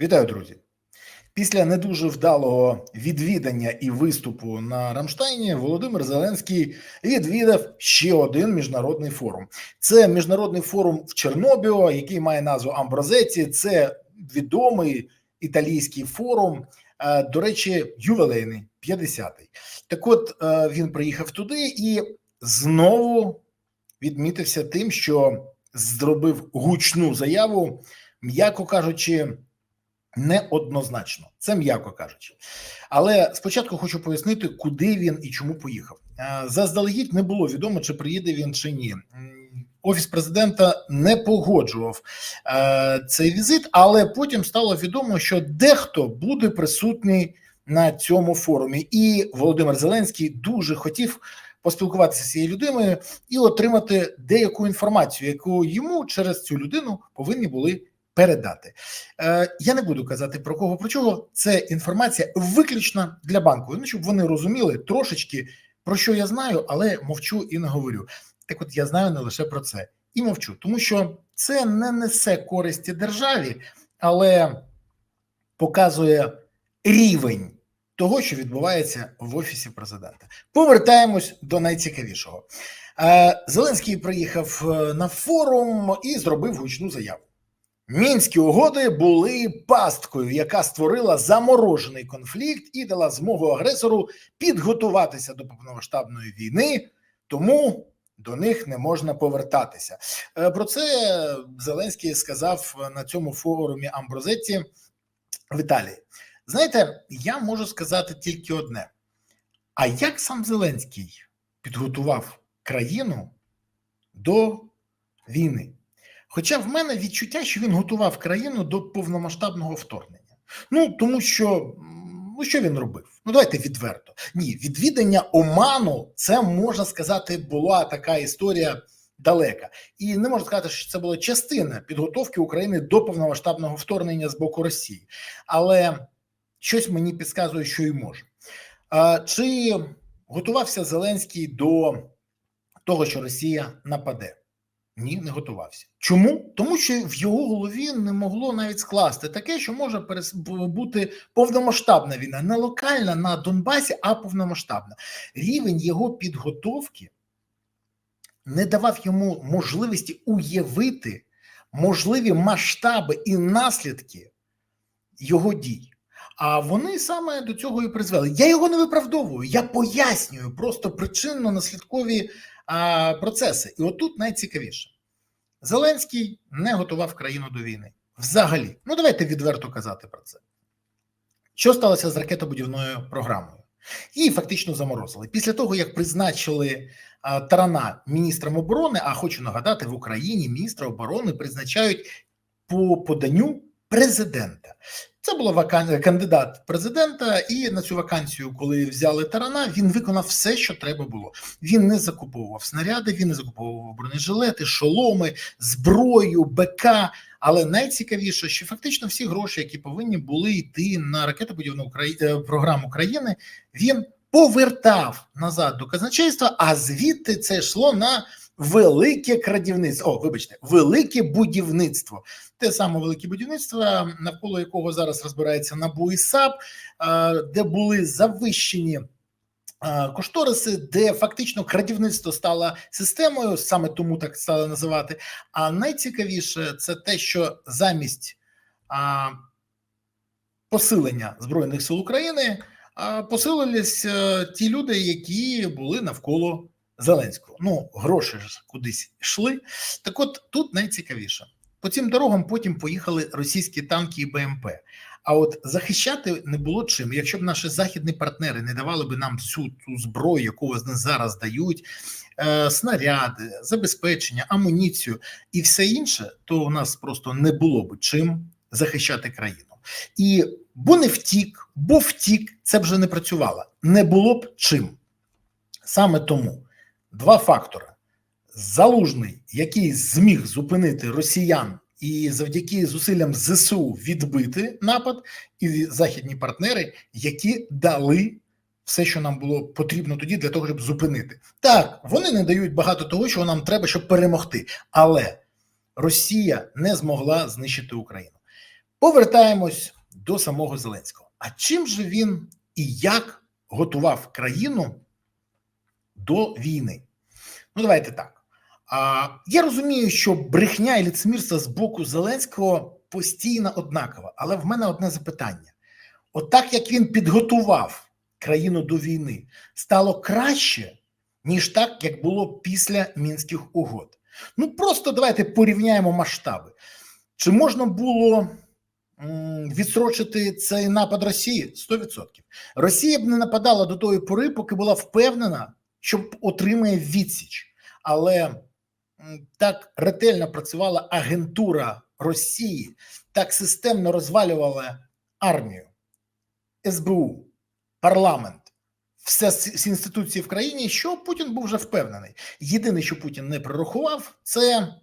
Вітаю, друзі! Після не дуже вдалого відвідання і виступу на Рамштайні Володимир Зеленський відвідав ще один міжнародний форум. Це міжнародний форум в Чорнобіо, який має назву Амброзеці. Це відомий італійський форум. е, До речі, ювілейний 50-й. Так, от е, він приїхав туди і знову відмітився тим, що зробив гучну заяву, м'яко кажучи, неоднозначно. Це м'яко кажучи. Але спочатку хочу пояснити, куди він і чому поїхав. Е, Заздалегідь не було відомо, чи приїде він чи ні. Офіс президента не погоджував е, цей візит, але потім стало відомо, що дехто буде присутній на цьому форумі, і Володимир Зеленський дуже хотів поспілкуватися з цією людиною і отримати деяку інформацію, яку йому через цю людину повинні були передати. Е, я не буду казати про кого про чого. Це інформація виключно для банку. Ну щоб вони розуміли трошечки про що я знаю, але мовчу і не говорю. Так, от я знаю не лише про це і мовчу, тому що це не несе користі державі, але показує рівень того, що відбувається в офісі президента. Повертаємось до найцікавішого. Е, Зеленський приїхав е, на форум і зробив гучну заяву. Мінські угоди були пасткою, яка створила заморожений конфлікт і дала змогу агресору підготуватися до повномасштабної війни, тому до них не можна повертатися. Е, Про це Зеленський сказав на цьому форумі Амброзетті в Італії. Знаєте, я можу сказати тільки одне: а як сам Зеленський підготував країну до війни? Хоча в мене відчуття, що він готував країну до повномасштабного вторгнення. Ну тому що ну що він робив? Ну давайте відверто. Ні, відвідання Оману, це можна сказати, була така історія далека, і не можна сказати, що це була частина підготовки України до повномасштабного вторгнення з боку Росії, але щось мені підказує, що і може. Чи готувався Зеленський до того, що Росія нападе? Ні, не готувався. Чому? Тому що в його голові не могло навіть скласти таке, що може бути повномасштабна війна, не локальна на Донбасі, а повномасштабна. Рівень його підготовки не давав йому можливості уявити можливі масштаби і наслідки його дій. А вони саме до цього і призвели. Я його не виправдовую, я пояснюю просто причинно-наслідкові а, процеси. І отут найцікавіше: Зеленський не готував країну до війни. Взагалі, ну давайте відверто казати про це. Що сталося з ракетобудівною програмою? Її фактично заморозили. Після того, як призначили а, Тарана міністром оборони, а хочу нагадати, в Україні міністра оборони призначають по поданню президента. Це була вакан... кандидат президента, і на цю вакансію, коли взяли Тарана, він виконав все, що треба було. Він не закуповував снаряди, він не закуповував бронежилети, шоломи, зброю, БК. Але найцікавіше, що фактично всі гроші, які повинні були йти на ракетобудівну е, програму країни, він повертав назад до казначейства, а звідти це йшло на велике крадівництво. О, вибачте, велике будівництво. Те саме велике будівництво, навколо якого зараз розбирається НАБУ і САП, е, де були завищені е, кошториси, де фактично крадівництво стало системою, саме тому так стали називати. А найцікавіше це те, що замість а, посилення збройних сил України а, посилились е, ті люди, які були навколо Зеленського. Ну, гроші ж кудись йшли. Так, от тут найцікавіше. По цим дорогам потім поїхали російські танки і БМП. А от захищати не було чим. Якщо б наші західні партнери не давали б нам всю ту зброю, яку вони зараз дають, е, снаряди, забезпечення, амуніцію і все інше, то у нас просто не було б чим захищати країну. І бо не втік, бо втік, це вже не працювало. Не було б чим. Саме тому два фактори: залужний, який зміг зупинити росіян і завдяки зусиллям ЗСУ відбити напад, і західні партнери, які дали все, що нам було потрібно тоді для того, щоб зупинити. Так, вони не дають багато того, чого нам треба, щоб перемогти, але Росія не змогла знищити Україну. Повертаємось до самого Зеленського. А чим же він і як готував країну до війни? Ну, давайте так. А, Я розумію, що брехня і ліцемірство з боку Зеленського постійно однаково, але в мене одне запитання: отак як він підготував країну до війни, стало краще, ніж так, як було після мінських угод. Ну просто давайте порівняємо масштаби. Чи можна було відсрочити цей напад Росії? 100%. Росія б не нападала до тої пори, поки була впевнена, що отримає відсіч. Але так ретельно працювала агентура Росії, так системно розвалювала армію, СБУ, парламент, все всі інституції в країні, що Путін був вже впевнений. Єдине, що Путін не прорахував, це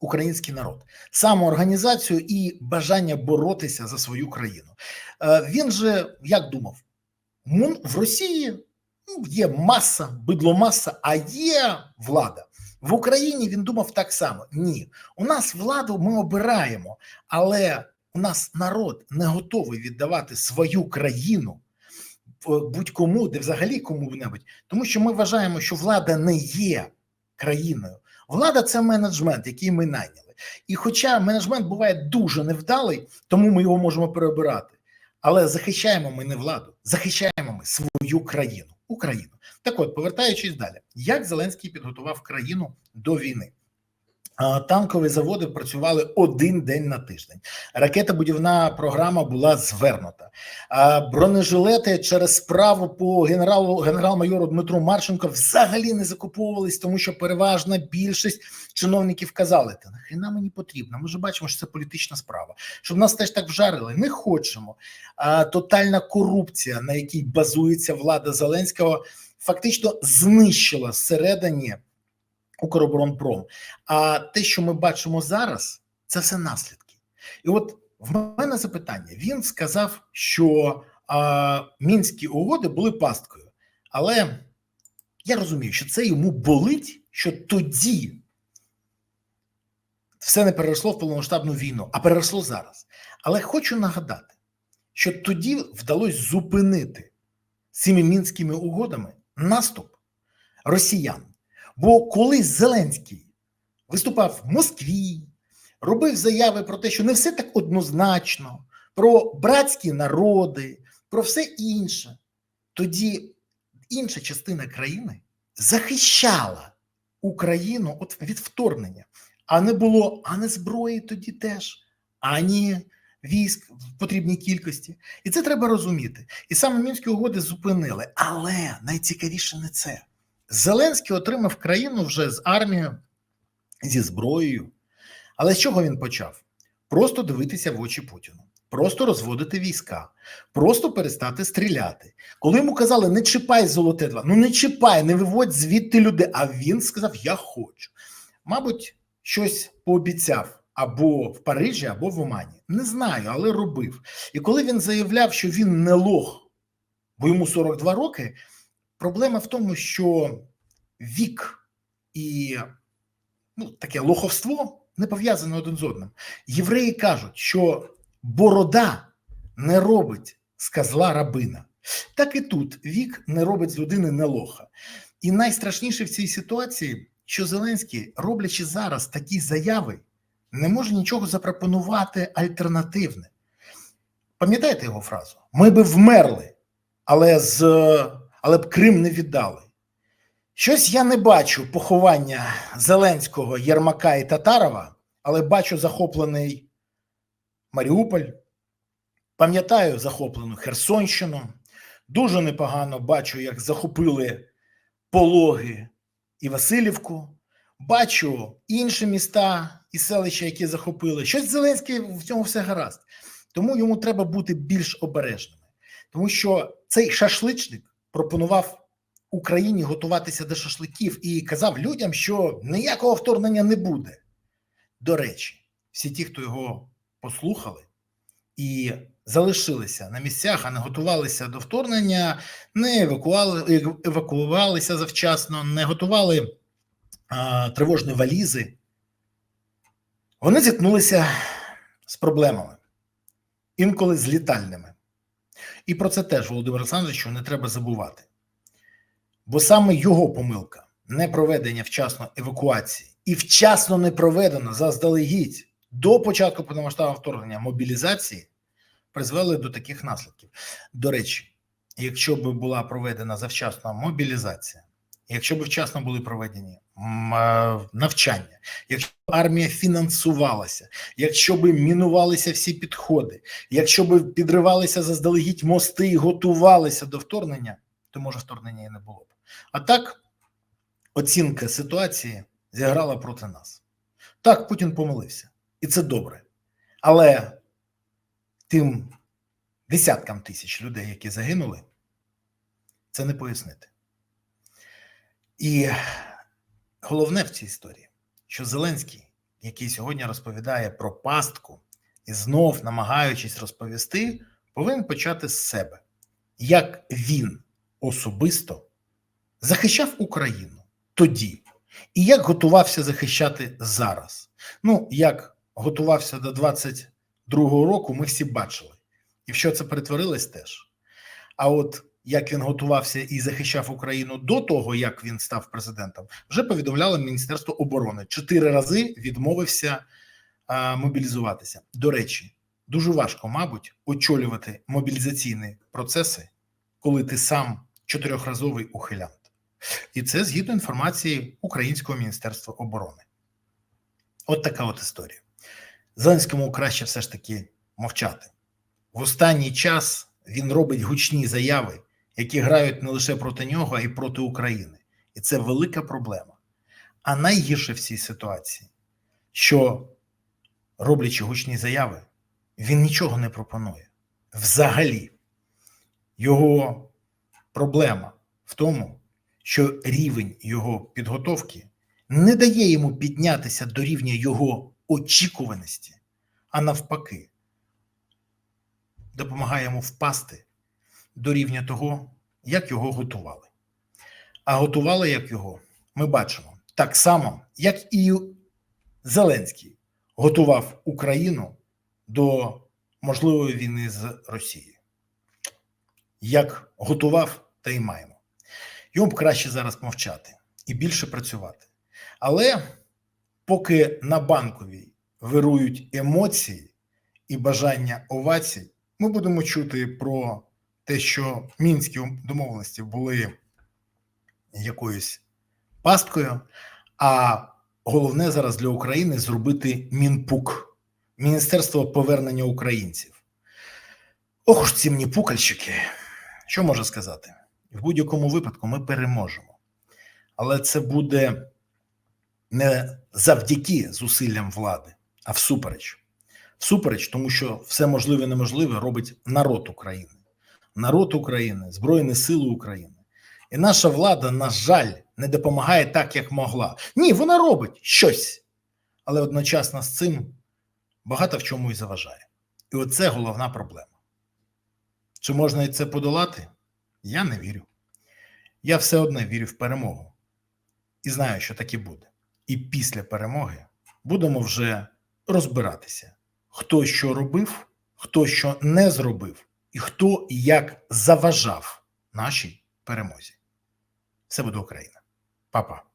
український народ, самоорганізацію і бажання боротися за свою країну. Е, Він же як думав, в Росії ну, є маса, бидломаса, а є влада. В Україні він думав так само: ні, у нас владу ми обираємо, але у нас народ не готовий віддавати свою країну будь-кому, де взагалі кому-небудь, тому що ми вважаємо, що влада не є країною. Влада це менеджмент, який ми найняли. І хоча менеджмент буває дуже невдалий, тому ми його можемо переобирати. Але захищаємо ми не владу, захищаємо ми свою країну, Україну. Так от, повертаючись далі, як Зеленський підготував країну до війни? Танкові заводи працювали один день на тиждень. Ракетобудівна програма була звернута. Бронежилети через справу по генералу генерал-майору Дмитру Марченко взагалі не закуповувались, тому що переважна більшість чиновників казали: та нахрена мені потрібно. Ми ж бачимо, що це політична справа. Щоб нас теж так вжарили. Не хочемо. Тотальна корупція, на якій базується влада Зеленського, фактично знищила всередині Укроборонпром. А те, що ми бачимо зараз, це все наслідки. І от в мене запитання: він сказав, що а, мінські угоди були пасткою, але я розумію, що це йому болить, що тоді все не переросло в повномасштабну війну, а переросло зараз. Але хочу нагадати, що тоді вдалося зупинити цими мінськими угодами наступ росіян. Бо коли Зеленський виступав в Москві, робив заяви про те, що не все так однозначно, про братські народи, про все інше, тоді інша частина країни захищала Україну від вторгнення, а не було ані зброї тоді теж, ані військ в потрібній кількості. І це треба розуміти. І саме мінські угоди зупинили. Але найцікавіше не це. Зеленський отримав країну вже з армією, зі зброєю. Але з чого він почав? Просто дивитися в очі Путіну, просто розводити війська, просто перестати стріляти. Коли йому казали, не чіпай золоте два, ну не чіпай, не виводь звідти людей. А він сказав: Я хочу. Мабуть, щось пообіцяв або в Парижі, або в Омані. Не знаю, але робив. І коли він заявляв, що він не лох, бо йому 42 роки. Проблема в тому, що вік і ну, таке лоховство не пов'язане один з одним. Євреї кажуть, що борода не робить з козла рабина. Так і тут вік не робить з людини не лоха. І найстрашніше в цій ситуації, що Зеленський, роблячи зараз такі заяви, не може нічого запропонувати альтернативне. Пам'ятаєте його фразу? Ми би вмерли, але з але б Крим не віддали. Щось я не бачу поховання Зеленського, Єрмака і Татарова, але бачу захоплений Маріуполь, пам'ятаю захоплену Херсонщину. Дуже непогано бачу, як захопили Пологи і Васильівку. Бачу інші міста і селища, які захопили. Щось Зеленський в цьому все гаразд. Тому йому треба бути більш обережними, тому що цей шашличник пропонував Україні готуватися до шашликів і казав людям, що ніякого вторгнення не буде. До речі, всі ті, хто його послухали і залишилися на місцях, а не готувалися до вторгнення, не евакуали, евакуювалися завчасно, не готували а, тривожні валізи. Вони зіткнулися з проблемами. інколи з літальними. І про це теж Володимир Олександровичу не треба забувати. Бо саме його помилка не проведення вчасно евакуації і вчасно не проведено заздалегідь до початку повномасштабного вторгнення мобілізації призвели до таких наслідків. До речі, якщо б була проведена завчасна мобілізація, якщо б вчасно були проведені навчання, якщо б армія фінансувалася, якщо б мінувалися всі підходи, якщо б підривалися заздалегідь мости і готувалися до вторгнення, то може вторгнення і не було б. А так, оцінка ситуації зіграла проти нас. Так, Путін помилився, і це добре. Але тим десяткам тисяч людей, які загинули, це не пояснити. І головне в цій історії, що Зеленський, який сьогодні розповідає про пастку і знов намагаючись розповісти, повинен почати з себе, як він особисто захищав Україну тоді, і як готувався захищати зараз. Ну, як готувався до 22-го року, ми всі бачили, і в що це перетворилось теж. А от як він готувався і захищав Україну до того, як він став президентом, вже повідомляло Міністерство оборони чотири рази відмовився а, мобілізуватися. До речі, дуже важко, мабуть, очолювати мобілізаційні процеси, коли ти сам чотирьохразовий ухилянт. І це згідно інформації Українського міністерства оборони. От така от історія. Зеленському краще все ж таки мовчати. В останній час він робить гучні заяви, які грають не лише проти нього, а й проти України. І це велика проблема. А найгірше в цій ситуації, що роблячи гучні заяви, він нічого не пропонує. Взагалі, його проблема в тому, що рівень його підготовки не дає йому піднятися до рівня його очікуваності, а навпаки, допомагає йому впасти до рівня того, як його готували. А готували як його, ми бачимо так само, як і Зеленський готував Україну до можливої війни з Росією. Як готував, та й маємо. Йому б краще зараз мовчати і більше працювати. Але поки на банковій вирують емоції і бажання овацій, ми будемо чути про те, що мінські домовленості були якоюсь пасткою, а головне зараз для України зробити мінпук Міністерство повернення українців. Ох ці мені пукальщики. Що можу сказати? В будь-якому випадку ми переможемо. Але це буде не завдяки зусиллям влади, а всупереч. Всупереч, тому що все можливе і неможливе робить народ України, народ України, Збройні Сили України. І наша влада, на жаль, не допомагає так, як могла. Ні, вона робить щось, але одночасно з цим багато в чому і заважає. І оце головна проблема. Чи можна і це подолати? Я не вірю. Я все одно вірю в перемогу і знаю, що так і буде. І після перемоги будемо вже розбиратися, хто що робив, хто що не зробив, і хто як заважав нашій перемозі. Все буде Україна, Па-па.